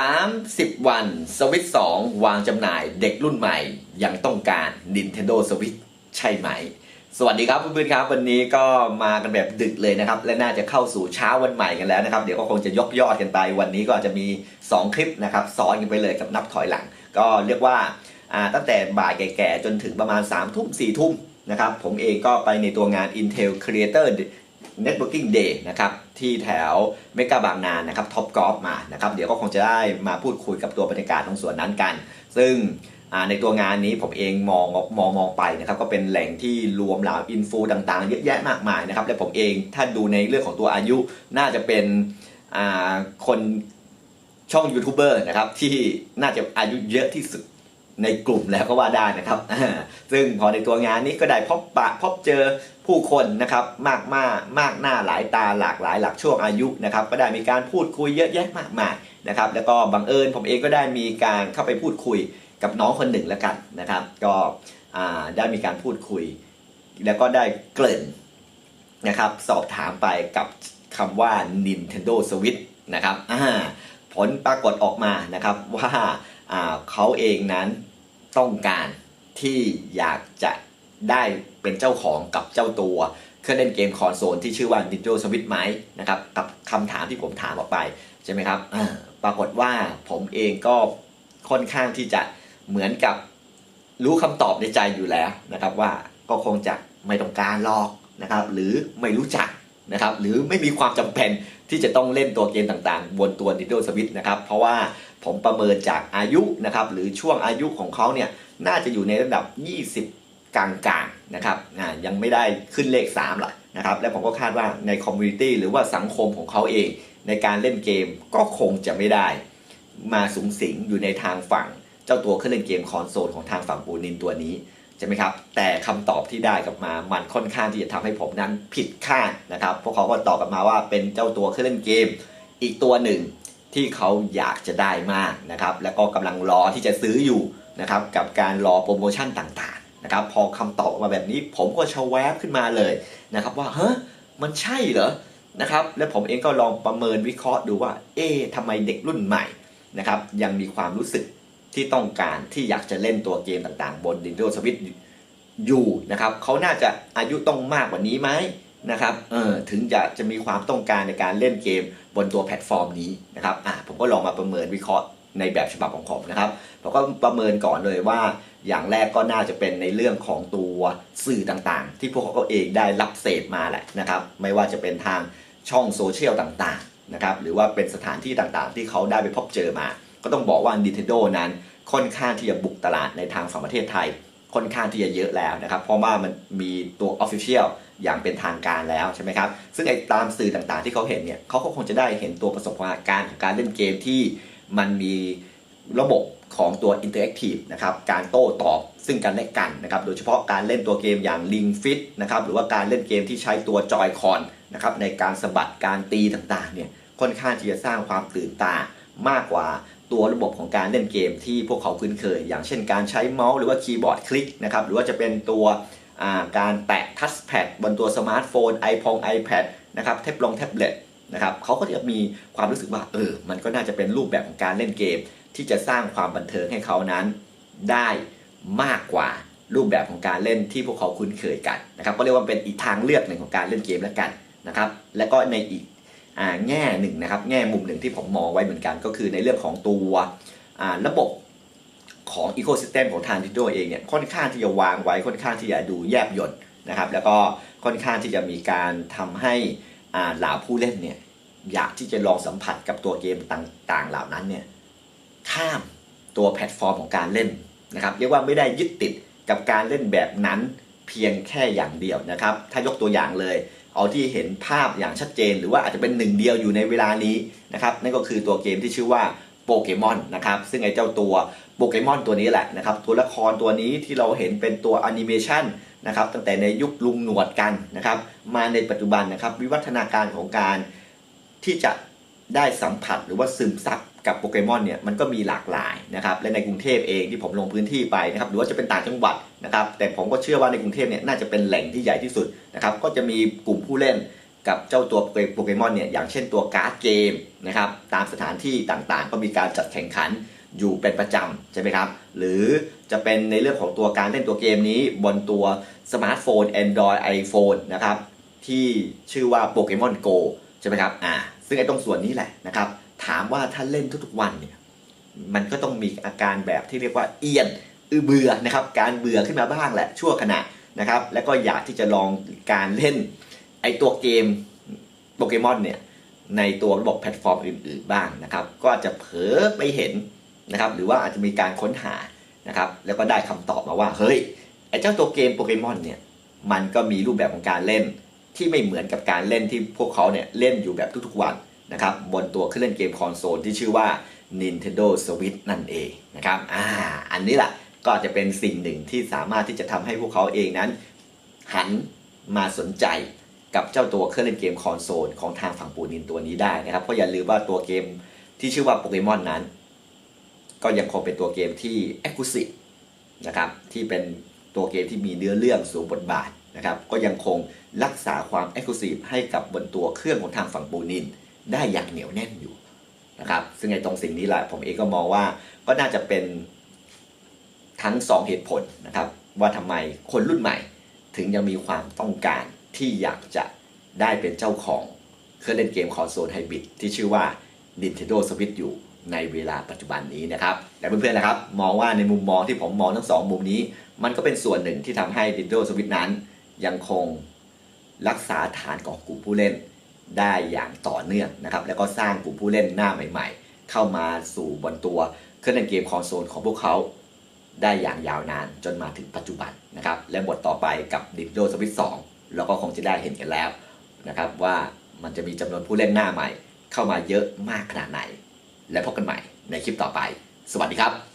30 วันสวิต2วางจำหน่ายเด็กรุ่นใหม่ ยังต้องการ Nintendo Switch ใช่ไหม สวัสดีครับเพื่อนๆครับ วันนี้ก็มากันแบบดึกเลยนะครับ และน่าจะเข้าสู่เช้าวันใหม่กันแล้วนะครับ เดี๋ยวก็คงจะยกยอดกันไป วันนี้ก็จะมี 2 คลิปนะครับซ้อนกันไปเลยกับนับถอยหลัง ก็เรียกว่าอ่าตั้งแต่บ่ายแก่ๆ จนถึงประมาณ3ามทุ่มสี่ทุ่มนะครับ ผมเองก็ไปในตัวงาน Intel Creator Networking Day นะครับ ที่แถวเมกาบางนานะครับท็อปกอล์ฟมานะครับเดี๋ยวก็คงจะได้มาพูดคุยกับตัวบรรยากาศตรงส่วนนั้นกัน ซึ่งในตัวงานนี้ผมเองมองมองมองไปนะครับก็เป็นแหล่งที่รวมเหล่าอินฟูต่างๆ เยอะแยะมากมายนะครับและผมเองถ้าดูในเรื่องของตัวอายุน่าจะเป็นคนช่องยูทูบเบอร์นะครับที่น่าจะอายุเยอะที่สุด ในกลุ่มแล้วก็ว่าได้นะครับ ซึ่งพอในตัวงานนี้ก็ได้พบปะพบเจอผู้คนนะครับมากมากมากหน้าหลายตาหลากหลายหลักช่วงอายุนะครับก็ได้มีการพูดคุยเยอะแยะมากมายนะครับแล้วก็บังเอิญผมเองก็ได้มีการเข้าไปพูดคุยกับน้องคนหนึ่งแล้วกันนะครับ ก็ได้มีการพูดคุย แล้วก็ได้เกริ่นนะครับสอบถามไปกับคำว่า Nintendo Switch นะครับผลปรากฏออกมานะครับว่าเขาเองนั้น ต้องการที่อยากจะได้เป็นเจ้าของกับเจ้าตัวเครื่องเล่นเกมคอนโซลที่ชื่อว่า Nintendo Switch ไหมนะครับกับคำถามที่ผมถามออกไปใช่ไหมครับปรากฏว่าผมเองก็ค่อนข้างที่จะเหมือนกับรู้คำตอบในใจอยู่แล้วนะครับว่าก็คงจะไม่ต้องการหรอกนะครับหรือไม่รู้จัก นะครับหรือไม่มีความจำเป็นที่จะต้องเล่นตัวเกมต่างๆ บนตัว Nintendo Switch นะครับเพราะว่าผมประเมินจากอายุนะครับหรือช่วงอายุของเขาเนี่ยน่าจะอยู่ในระดับ 20 กลางๆนะครับอ่ายังไม่ได้ขึ้นเลข3หรอกนะครับและผมก็คาดว่าในคอมมูนิตี้หรือว่าสังคมของเขาเอง ในการเล่นเกมก็คงจะไม่ได้ มาสูงสิงอยู่ในทางฝั่ง เจ้าตัวเครื่องเล่นเกมคอนโซลของทางฝั่งปูนินตัวนี้ ใช่ไหมครับ แต่คำตอบที่ได้กลับมา มันค่อนข้างที่จะทำให้ผมนั้นผิดคาดนะครับเพราะเขาก็ตอบกลับมาว่าเป็นเจ้าตัวเครื่องเล่นเกม อีกตัวหนึ่งที่เขาอยากจะได้มากนะครับ แล้วก็กำลังรอที่จะซื้ออยู่นะครับกับการรอโปรโมชั่นต่างๆนะครับ พอคำตอบออกมาแบบนี้ ผมก็ชะแวบขึ้นมาเลยนะครับว่าเฮ้ยมันใช่เหรอนะครับและผมเองก็ลองประเมินวิเคราะห์ดูว่า เอ๊ะทำไมเด็กรุ่นใหม่นะครับยังมีความรู้สึก ที่ต้องการที่อยากจะเล่นตัวเกมต่างๆ บน Nintendo Switch อยู่นะครับเขาน่าจะอายุต้องมากกว่านี้ไหมนะครับเออถึงจะจะมีความต้องการในการเล่นเกมบนตัวแพลตฟอร์มนี้นะครับอะผมก็ลองมาประเมินวิเคราะห์ในแบบฉบับของผมนะครับผมก็ประเมินก่อนเลยว่าอย่างแรกก็น่าจะเป็นในเรื่องของตัวสื่อต่างๆ ที่พวกเขาเองได้รับเสพมาแหละนะครับ ไม่ว่าจะเป็นทางช่องโซเชียลต่างๆนะครับหรือว่าเป็นสถานที่ต่างๆ ที่เขาได้ไปพบเจอมา ก็ต้องบอกว่า Nintendo นั้นค่อนข้างที่จะบุกตลาดในทางฝั่งประเทศไทย ค่อนข้างที่จะเยอะแล้วนะครับ เพราะว่ามันมีตัว Official อย่างเป็นทางการแล้วใช่ไหมครับ ซึ่งไอ้ตามสื่อต่างๆที่เขาเห็นเนี่ยเขาก็คงจะได้เห็นตัวประสบการณ์ของการเล่นเกมที่มันมีระบบของตัว Interactive นะครับ การโต้ตอบซึ่งกันและกันนะครับ โดยเฉพาะการเล่นตัวเกมอย่าง Ring Fit นะครับ หรือว่าการเล่นเกมที่ใช้ตัวจอยคอนนะครับในการสะบัดการตีต่างๆเนี่ย ค่อนข้างที่จะสร้างความตื่นตามากกว่า ตัวระบบของการเล่นเกมที่พวกเขาคุ้นเคย อย่างเช่นการใช้เมาส์หรือว่าคีย์บอร์ดคลิกนะครับหรือว่าจะเป็นตัวการแตะทัชแพดบนตัวสมาร์ทโฟน iPhone iPad นะครับแท็บลงแท็บเล็ตนะครับเขาก็จะมีความรู้สึกว่าเออมันก็น่าจะเป็นรูปแบบของการเล่นเกม ที่จะสร้างความบันเทิงให้เขานั้น ได้มากกว่ารูปแบบของการเล่นที่พวกเขาคุ้นเคยกันนะครับก็เรียกว่าเป็นอีกทางเลือกหนึ่งของการเล่นเกมแล้วกันนะครับและก็ในอีก แง่หนึ่งนะครับ แง่มุมหนึ่งที่ผมมองไว้เหมือนกันก็คือในเรื่องของตัวระบบของอีโค y ิสเต็มของทาง Nintendo เองเนี่ยค่อนข้างที่จะวางไว้ค่อนข้างที่จะดูแยบยลนะครับ แล้วก็ค่อนข้างที่จะมีการทำให้เหล่าผู้เล่นเนี่ยอยากที่จะลองสัมผัสกับตัวเกมต่างๆ เหล่านั้นเนี่ยข้ามตัวแพลตฟอร์มของการเล่นนะครับเรียกว่าไม่ได้ยึดติดกับการเล่นแบบนั้นเพียงแค่อย่างเดียวนะครับ ถ้ายกตัวอย่างเลย เอาที่เห็นภาพอย่างชัดเจน หรือว่าอาจจะเป็นหนึ่งเดียวอยู่ในเวลานี้นะครับนั่นก็คือตัวเกมที่ชื่อว่าโปเกมอนนะครับซึ่งไอ้เจ้าตัวโปเกมอนตัวนี้แหละนะครับตัวละครตัวนี้ที่เราเห็นเป็นตัวแอนิเมชันนะครับตั้งแต่ในยุคลุงหนวดกันนะครับมาในปัจจุบันนะครับวิวัฒนาการของการที่จะได้สัมผัสหรือว่าซึมซับ กับโปเกมอนเนี่ยมันก็มีหลากหลายนะครับและในกรุงเทพเองที่ผมลงพื้นที่ไปนะครับหรือว่าจะเป็นต่างจังหวัดนะครับแต่ผมก็เชื่อว่าในกรุงเทพเนี่ยน่าจะเป็นแหล่งที่ใหญ่ที่สุดนะครับก็จะมีกลุ่มผู้เล่นกับเจ้าตัวโปเกมอนเนี่ยอย่างเช่นตัวการ์ดเกมนะครับตามสถานที่ต่างๆ ก็มีการจัดแข่งขันอยู่เป็นประจำใช่ไหมครับหรือจะเป็นในเรื่องของตัวการเล่นตัวเกมนี้บนตัวสมาร์ทโฟน Android iPhone นะครับที่ชื่อว่าโปเกมอน Go ใช่ไหมครับอ่าซึ่งไอ้ตรงส่วนนี้แหละนะครับ ถามว่าถ้าเล่นทุกๆวันเนี่ยมันก็ต้องมีอาการแบบที่เรียกว่าเอียนอือเบื่อนะครับการเบื่อขึ้นมาบ้างแหละชั่วขณะนะครับ แล้วก็อยากที่จะลองการเล่นไอตัวเกมโปเกมอนเนี่ยในตัวระบบแพลตฟอร์มอื่น ๆบ้างนะครับ ก็อาจจะเผลอไปเห็นนะครับ หรือว่าอาจจะมีการค้นหานะครับ แล้วก็ได้คำตอบมาว่า เฮ้ยไอเจ้าตัวเกมโปเกมอนเนี่ยมันก็มีรูปแบบของการเล่นที่ไม่เหมือนกับการเล่นที่พวกเขาเนี่ยเล่นอยู่แบบทุกๆวัน นะครับบนตัวเครื่องเล่นเกมคอนโซลที่ชื่อว่า Nintendo Switch นั่นเองนะครับอ่าอันนี้แหละก็จะเป็นสิ่งหนึ่งที่สามารถที่จะทำให้พวกเขาเองนั้น หันมาสนใจกับเจ้าตัวเครื่องเล่นเกมคอนโซลของทางฝั่งปูนินตัวนี้ได้นะครับเพราะอย่าลืมว่าตัวเกมที่ชื่อว่าโปเกมอนนั้น ก็ยังคงเป็นตัวเกมที่ e x c l u s i v e นะครับที่เป็นตัวเกมที่มีเนื้อเรื่องสูงบทบาทนะครับก็ยังคงรักษาความ e x c l u s i v e ให้กับบนตัวเครื่องของทางฝั่งปูนิน ได้อย่างเหนียวแน่นอยู่นะครับ ซึ่งในตรงสิ่งนี้แหละผมเองก็มองว่าก็น่าจะเป็นทั้ง 2 เหตุผลนะครับ ว่าทำไมคนรุ่นใหม่ถึงยังมีความต้องการที่อยากจะได้เป็นเจ้าของเครื่องเล่นเกมคอนโซลไฮบริดที่ชื่อว่า Nintendo Switch อยู่ในเวลาปัจจุบันนี้นะครับ แต่เพื่อนๆนะครับ มองว่าในมุมมองที่ผมมองทั้งสองมุมนี้ มันก็เป็นส่วนหนึ่งที่ทำให้ Nintendo Switch นั้น ยังคงรักษาฐานของกลุ่มผู้เล่น ได้อย่างต่อเนื่องนะครับแล้วก็สร้างกลุ่มผู้เล่นหน้าใหม่ ๆ เข้ามาสู่บนตัวเครื่องเล่นเกมคอนโซลของพวกเขาได้อย่างยาวนานจนมาถึงปัจจุบันนะครับและบทต่อไปกับ Nintendo Switch 2เราก็คงจะได้เห็นกันแล้วนะครับว่ามันจะมีจำนวนผู้เล่นหน้าใหม่ เข้ามาเยอะมากขนาดไหน และพบกันใหม่ในคลิปต่อไป สวัสดีครับ